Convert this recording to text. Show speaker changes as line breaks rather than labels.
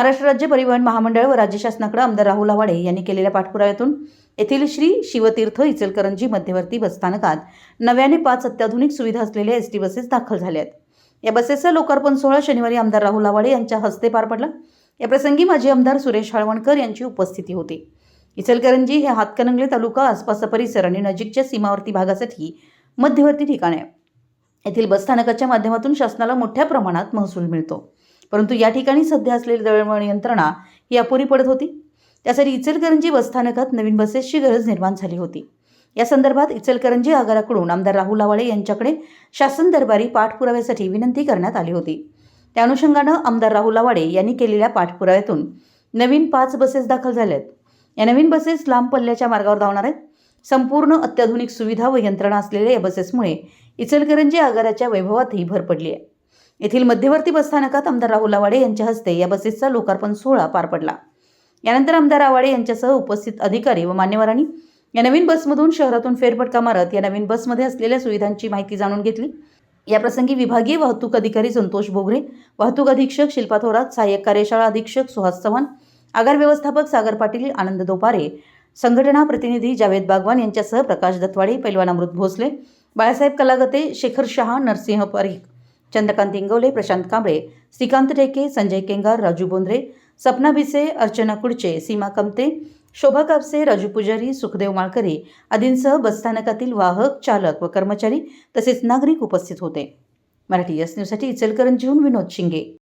महाराष्ट्र राज्य परिवहन महामंडळ व राज्य शासनाकडे आमदार राहुल आवाडे यांनी केलेल्या पाठपुराव्यातून येथील श्री शिवतीर्थ इचलकरंजी मध्यवर्ती बसस्थानकात नव्याने पाच अत्याधुनिक सुविधा असलेल्या एस टी बसेस दाखल झाल्या आहेत या बसेसचा लोकार्पण सोहळा शनिवारी आमदार राहुल आवाडे यांच्या हस्ते पार पडला. या प्रसंगी माजी आमदार सुरेश हळवणकर यांची उपस्थिती होती. इचलकरंजी हे हातकणंगले तालुका आसपासचा परिसर आणि नजीकच्या सीमावर्ती भागासाठी मध्यवर्ती ठिकाण आहे. येथील बसस्थानकाच्या माध्यमातून शासनाला मोठ्या प्रमाणात महसूल मिळतो. परंतु या ठिकाणी सध्या असलेली दळणवळण यंत्रणा ही अपुरी पडत होती. त्यासाठी इचलकरंजी बसस्थानकात नवीन बसेसची गरज निर्माण झाली होती. या संदर्भात इचलकरंजी आगाराकडून आमदार राहुल आवाळे यांच्याकडे शासन दरबारी पाठपुराव्यासाठी विनंती करण्यात आली होती. त्या अनुषंगानं आमदार राहुल आवाडे यांनी केलेल्या पाठपुराव्यातून नवीन पाच बसेस दाखल झाल्या आहेत या नवीन बसेस लांब पल्ल्याच्या मार्गावर धावणार आहेत. संपूर्ण अत्याधुनिक सुविधा व यंत्रणा असलेल्या या बसेसमुळे इचलकरंजी आगाराच्या वैभवातही भर पडली आहे. येथील मध्यवर्ती बसस्थानकात आमदार राहुल आवाडे यांच्या हस्ते या बसेसचा लोकार्पण सोहळा पार पडला. यानंतर आमदार आवाडे यांच्यासह उपस्थित अधिकारी व मान्यवरांनी या नवीन बसमधून शहरातून फेरफटका मारत या नवीन बसमध्ये असलेल्या सुविधांची माहिती जाणून घेतली. याप्रसंगी विभागीय वाहतूक अधिकारी संतोष बोगरे वाहतूक अधीक्षक शिल्पा थोरात सहाय्यक कार्यशाळा अधीक्षक सुहास चव्हाण आगार व्यवस्थापक सागर पाटील आनंद दोपारे संघटना प्रतिनिधी जावेद बागवान यांच्यासह प्रकाश दत्वाडे पैलवान अमृत भोसले बाळासाहेब कलागते शेखर शहा नरसिंह परीख चंद्रकांत इंगवले प्रशांत कांबळे श्रीकांत टेके संजय केंगार राजू बोंद्रे सपना भिसे अर्चना कुडचे सीमा कमते शोभा कापसे राजू पुजारी सुखदेव माळकरी आदींसह बसस्थानकातील वाहक चालक व कर्मचारी तसेच नागरिक उपस्थित होते. मराठी एस न्यूजसाठी इचलकरंजीहून विनोद शिंगे.